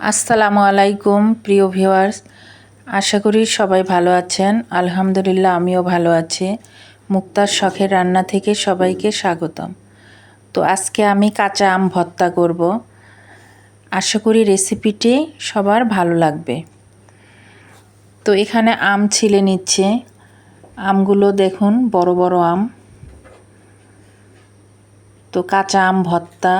আসসালামু আলাইকুম, প্রিয় ভিউয়ার্স। আশা করি সবাই ভালো আছেন। আলহামদুলিল্লাহ, আমিও ভালো আছি। মুক্তার শখের রান্না থেকে সবাইকে স্বাগতম। তো আজকে আমি কাঁচা আম ভর্তা করব। আশা করি রেসিপিটি সবার ভালো লাগবে। তো এখানে আম ছিলে নিচ্ছে। আমগুলো দেখুন, বড় বড় আম। তো কাঁচা আম ভর্তা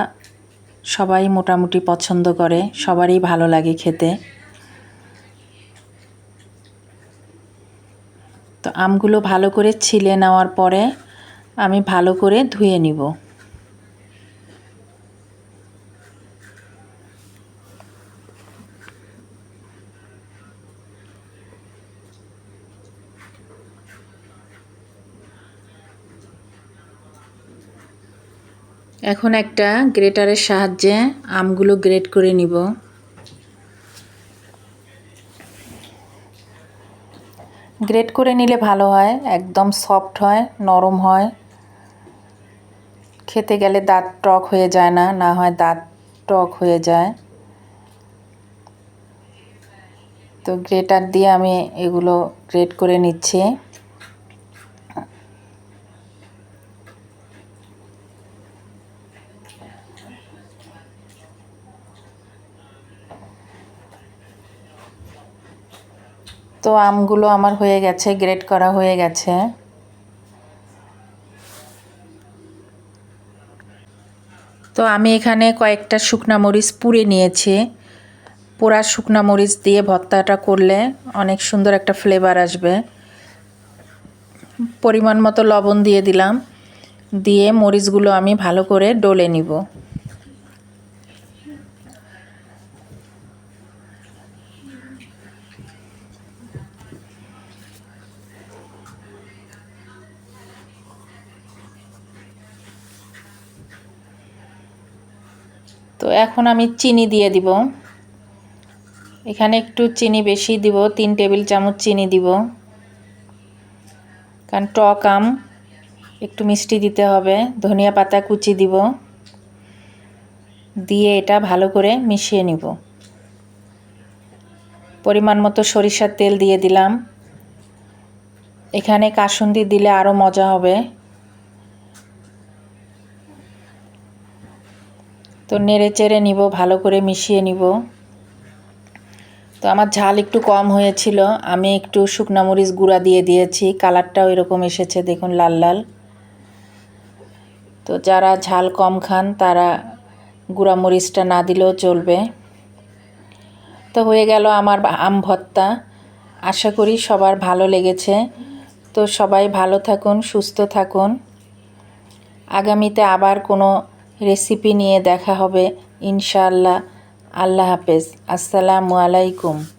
সবাই মোটামুটি পছন্দ করে, সবারই ভালো লাগে খেতে। তো আমগুলো ভালো করে ছিলে নেওয়ার পরে আমি ভালো করে ধুয়ে নিব। এখন একটা গ্রেটারের সাহায্যে আমগুলো গ্রেট করে নিব। গ্রেট করে নিলে ভালো হয়, একদম সফট হয়, নরম হয়। খেতে গেলে দাঁত টক হয়ে যায় না না হয় দাঁত টক হয়ে যায়। তো গ্রেটার দিয়ে আমি এগুলো গ্রেট করে নিচ্ছি। তো আমগুলো আমার হয়ে গেছে গ্রেট করা হয়ে গেছে। তো আমি এখানে কয়েকটা শুকনা মরিচ পুড়ে নিয়েছি। পোড়া শুকনা মরিচ দিয়ে ভর্তাটা করলে অনেক সুন্দর একটা ফ্লেভার আসবে। পরিমাণ মতো লবণ দিয়ে দিলাম। দিয়ে মরিচগুলো আমি ভালো করে ডলে নিব। তো এখন আমি চিনি দিয়ে দিব। এখানে একটু চিনি বেশি দিব, তিন টেবিল চামচ চিনি দিব। কারণ টক আম, একটু মিষ্টি দিতে হবে, ধনিয়া পাতা কুচি দিব। দিয়ে এটা ভালো করে মিশিয়ে নিব। পরিমাণ মতো সরিষার তেল দিয়ে দিলাম। এখানে কাসুন্দি দিলে আরও মজা হবে। তো নেড়ে চেড়ে নিব, ভালো করে মিশিয়ে নিব। তো আমার ঝাল একটু কম হয়েছিল, আমি একটু শুকনো মরিচ গুঁড়া দিয়ে দিয়েছি, কালারটাও এরকম এসেছে, দেখুন লাল লাল। তো যারা ঝাল কম খান, তারা গুঁড়া মরিচটা না দিলেও চলবে। তো হয়ে গেল আমার আম ভর্তা। আশা করি সবার ভালো লেগেছে। তো সবাই ভালো থাকুন, সুস্থ থাকুন। আগামীতে আবার কোনো রেসিপি নিয়ে দেখা হবে ইনশাআল্লাহ। আল্লাহ হাফেজ। আসসালামু আলাইকুম।